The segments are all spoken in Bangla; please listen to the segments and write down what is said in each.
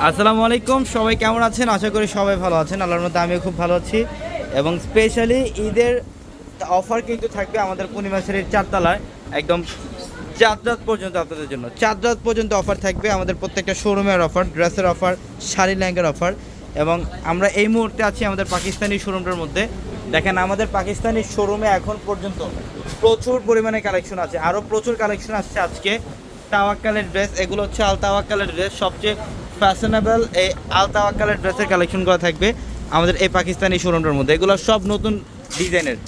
আসসালামু আলাইকুম, সবাই কেমন আছেন? আশা করি সবাই ভালো আছেন। আল্লাহর মধ্যে আমিও খুব ভালো আছি। এবং স্পেশালি ঈদের অফার কিন্তু থাকবে আমাদের পূর্ণিমা পূর্ণিমাসের চারতলায়। একদম চাঁদ রাত পর্যন্ত আপনাদের জন্য। চাঁদ রাত পর্যন্ত অফার থাকবে আমাদের প্রত্যেকটা শোরুমের অফার ড্রেসের অফার শাড়ি ল্যাঙ্গের অফার এবং আমরা এই মুহূর্তে আছি আমাদের পাকিস্তানি শোরুমটার মধ্যে। দেখেন, আমাদের পাকিস্তানি শোরুমে এখন পর্যন্ত প্রচুর পরিমাণে কালেকশন আছে। আরও প্রচুর কালেকশন আসছে আজকে। তাওয়াক্কালের ড্রেস এগুলো হচ্ছে আল তাওয়াক্কালের ড্রেস সবচেয়ে ফ্যাশনেবল এই আল তাওয়াক্কালের ড্রেসের কালেকশনগুলো থাকবে আমাদের এই পাকিস্তানি শোরুমটার মধ্যে। এগুলো সব নতুন ডিজাইনের।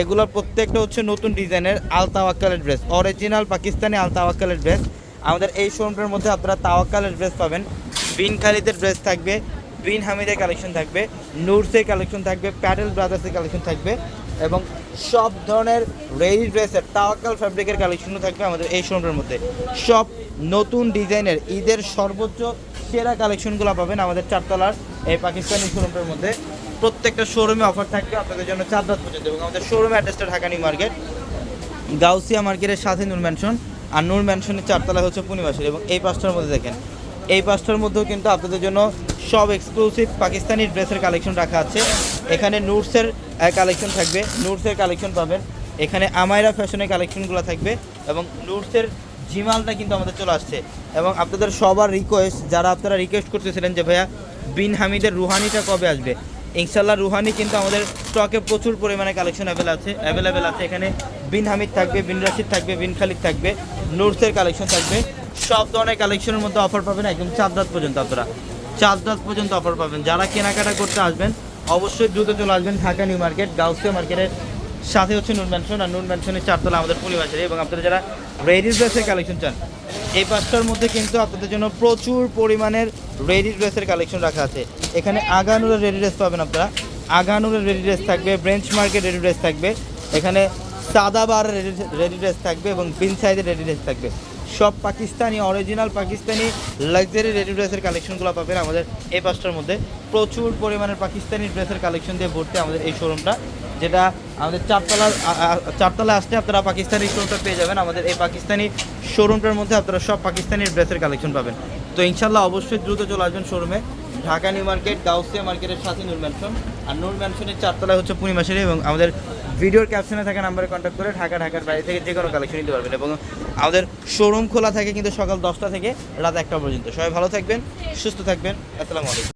এগুলো প্রত্যেকটা হচ্ছে নতুন ডিজাইনের আল তাওয়াক্কালের ড্রেস অরিজিনাল পাকিস্তানি আল তাওয়াক্কালের ড্রেস আমাদের এই শোরুমটার মধ্যে আপনারা তাওয়াক্কালের ড্রেস পাবেন। বিন খালিদের ড্রেস থাকবে, বিন হামিদের কালেকশন থাকবে, নুরসের কালেকশন থাকবে, প্যাডেল ব্রাদার্সের কালেকশন থাকবে। এবং সব ধরনের রেডি ড্রেসের তাওয়াক্কাল ফ্যাব্রিকের কালেকশনও থাকবে আমাদের এই শোরুমের মধ্যে। সব নতুন ডিজাইনের ঈদের সর্বোচ্চ সেরা কালেকশনগুলো পাবেন আমাদের চারতলার এই পাকিস্তানি শোরুমের মধ্যে। প্রত্যেকটা শোরুমে অফার থাকবে আপনাদের জন্য চার রাত পর্যন্ত এবং আমাদের শোরুম অ্যাড্রেসটা ঢাকা নিউ মার্কেট, গাউসিয়া মার্কেটের সাথে নূর ম্যানশন আর নূর ম্যানশনের চারতলা হচ্ছে পূর্ণিমাসের এবং এই পাঁচটার মধ্যে দেখেন, এই পাঁচটার মধ্যেও কিন্তু আপনাদের জন্য সব এক্সক্লুসিভ পাকিস্তানি ড্রেসের কালেকশন রাখা আছে। এখানে নুটসের কালেকশন থাকবে। নুটসের কালেকশন পাবেন। এখানে আমায়রা ফ্যাশনের কালেকশনগুলো থাকবে এবং নুটসের জিমালটা কিন্তু আমাদের চলে আসছে। এবং আপনাদের সবার রিকোয়েস্ট যারা আপনারা রিকোয়েস্ট করতেছিলেন যে, ভাইয়া, বিন হামিদের রুহানিটা কবে আসবে? ইনশাল্লাহ রুহানি কিন্তু আমাদের স্টকে প্রচুর পরিমাণে কালেকশন অ্যাভেল আছে অ্যাভেলেবেল আছে। এখানে বিন হামিদ থাকবে, বিন রাশিদ থাকবে, বিন খালিদ থাকবে নুরসের কালেকশন থাকবে। সব ধরনের কালেকশনের মধ্যে অফার পাবেন একদম চার পর্যন্ত আপনারা। চার রাত পর্যন্ত অফার পাবেন। যারা কেনাকাটা করতে আসবেন অবশ্যই দ্রুত চলে আসবেন ঢাকা নিউ মার্কেট, গাউসিয়া মার্কেটের সাথে হচ্ছে নুন ম্যানশন আর নুন ম্যানশনের চারতলা আমাদের পরিবারের এবং আপনারা যারা রেডি ড্রেসের কালেকশন চান, এই পাঁচটার মধ্যে কিন্তু আপনাদের জন্য প্রচুর পরিমাণের রেডি ড্রেসের কালেকশন রাখা আছে। এখানে আগানুরের রেডি ড্রেস পাবেন আপনারা। আগানুরের রেডি ড্রেস থাকবে, ব্রেঞ্চ মার্কেট রেডি ড্রেস থাকবে। এখানে সাদাবার রেডি ড্রেস থাকবে এবং বিন সাইজের রেডি ড্রেস থাকবে। সব Pakistani original Pakistani luxury ready ড্রেসের কালেকশনগুলো পাবেন আমাদের এই পাঁচটার মধ্যে। প্রচুর পরিমাণের পাকিস্তানি ড্রেসের কালেকশন দিয়ে ভর্তি আমাদের এই শোরুমটা যেটা আমাদের চারতলা চারতলা আসতে আসলে আপনারা পাকিস্তানি শোরুমটা পেয়ে যাবেন। আমাদের এই পাকিস্তানি শোরুমটার মধ্যে আপনারা সব পাকিস্তানি ড্রেসের কালেকশন পাবেন। তো ইনশাল্লাহ অবশ্যই দ্রুত চলে আসবেন শোরুমে ঢাকা নিউ মার্কেট, গাউসিয়া মার্কেটের সাথে নূর ম্যানশন আর নূর ম্যানশনের চারতলায় হচ্ছে পূর্ণিমাশালী এবং আমাদের ভিডিওর ক্যাপশনে থাকা নাম্বারে কন্ট্যাক্ট করে ঢাকা, ঢাকার বাইরে থেকে যে কোনো কালেকশন নিতে পারবেন এবং আমাদের শোরুম খোলা থাকে কিন্তু সকাল দশটা থেকে রাত একটা পর্যন্ত। সবাই ভালো থাকবেন, সুস্থ থাকবেন। আসসালামু আলাইকুম।